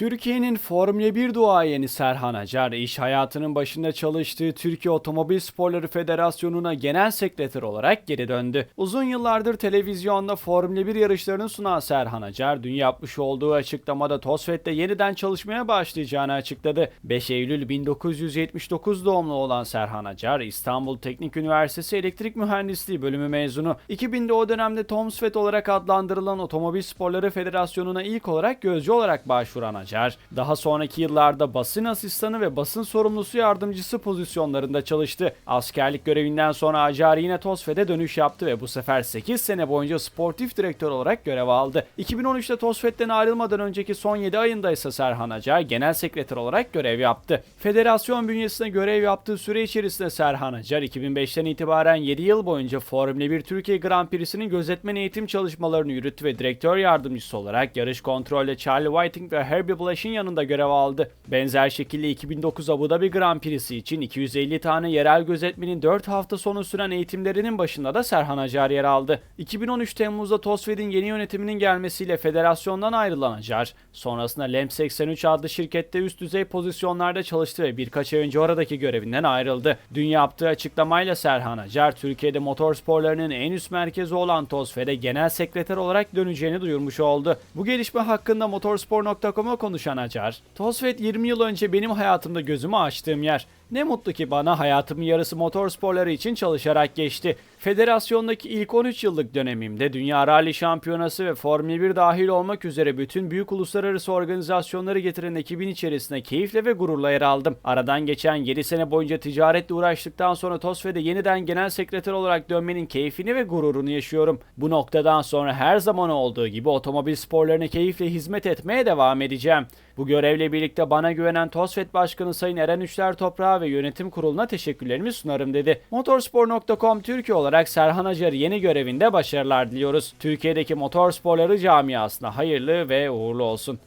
Türkiye'nin Formula 1 duayeni Serhan Acar, iş hayatının başında çalıştığı Türkiye Otomobil Sporları Federasyonu'na genel sekreter olarak geri döndü. Uzun yıllardır televizyonda Formula 1 yarışlarını sunan Serhan Acar, dün yapmış olduğu açıklamada TOSFET'te yeniden çalışmaya başlayacağını açıkladı. 5 Eylül 1979 doğumlu olan Serhan Acar, İstanbul Teknik Üniversitesi Elektrik Mühendisliği bölümü mezunu. 2000'de o dönemde TOMSFET olarak adlandırılan Otomobil Sporları Federasyonu'na ilk olarak gözcü olarak başvuran Acar, daha sonraki yıllarda basın asistanı ve basın sorumlusu yardımcısı pozisyonlarında çalıştı. Askerlik görevinden sonra Acar yine TOSFET'e dönüş yaptı ve bu sefer 8 sene boyunca sportif direktör olarak görev aldı. 2013'te TOSFET'ten ayrılmadan önceki son 7 ayında ise Serhan Acar genel sekreter olarak görev yaptı. Federasyon bünyesinde görev yaptığı süre içerisinde Serhan Acar 2005'ten itibaren 7 yıl boyunca Formula 1 Türkiye Grand Prix'sinin gözetmen eğitim çalışmalarını yürüttü ve direktör yardımcısı olarak yarış kontrolde Charlie Whiting ve Herbie Blash'ın yanında görev aldı. Benzer şekilde 2009 Abu Dhabi Grand Prix'si için 250 tane yerel gözetmenin 4 hafta sonu süren eğitimlerinin başında da Serhan Acar yer aldı. 2013 Temmuz'da TOSFED'in yeni yönetiminin gelmesiyle federasyondan ayrılan Acar, sonrasında LEM 83 adlı şirkette üst düzey pozisyonlarda çalıştı ve birkaç ay önce oradaki görevinden ayrıldı. Dün yaptığı açıklamayla Serhan Acar, Türkiye'de motor sporlarının en üst merkezi olan TOSFED'e genel sekreter olarak döneceğini duyurmuş oldu. Bu gelişme hakkında motorspor.com'a konuşan Acar, TOSFED 20 yıl önce benim hayatımda gözümü açtığım yer. Ne mutlu ki bana hayatımın yarısı motor sporları için çalışarak geçti. Federasyondaki ilk 13 yıllık dönemimde Dünya Rally Şampiyonası ve Formula 1 dahil olmak üzere bütün büyük uluslararası organizasyonları getiren ekibin içerisinde keyifle ve gururla yer aldım. Aradan geçen 7 sene boyunca ticaretle uğraştıktan sonra TOSFE'de yeniden genel sekreter olarak dönmenin keyfini ve gururunu yaşıyorum. Bu noktadan sonra her zaman olduğu gibi otomobil sporlarına keyifle hizmet etmeye devam edeceğim. Bu görevle birlikte bana güvenen TOSFET Başkanı Sayın Eren Üçler Toprağı ve yönetim kuruluna teşekkürlerimi sunarım dedi. Motorspor.com Türkiye olarak Serhan Acar yeni görevinde başarılar diliyoruz. Türkiye'deki motor sporları camiasına hayırlı ve uğurlu olsun.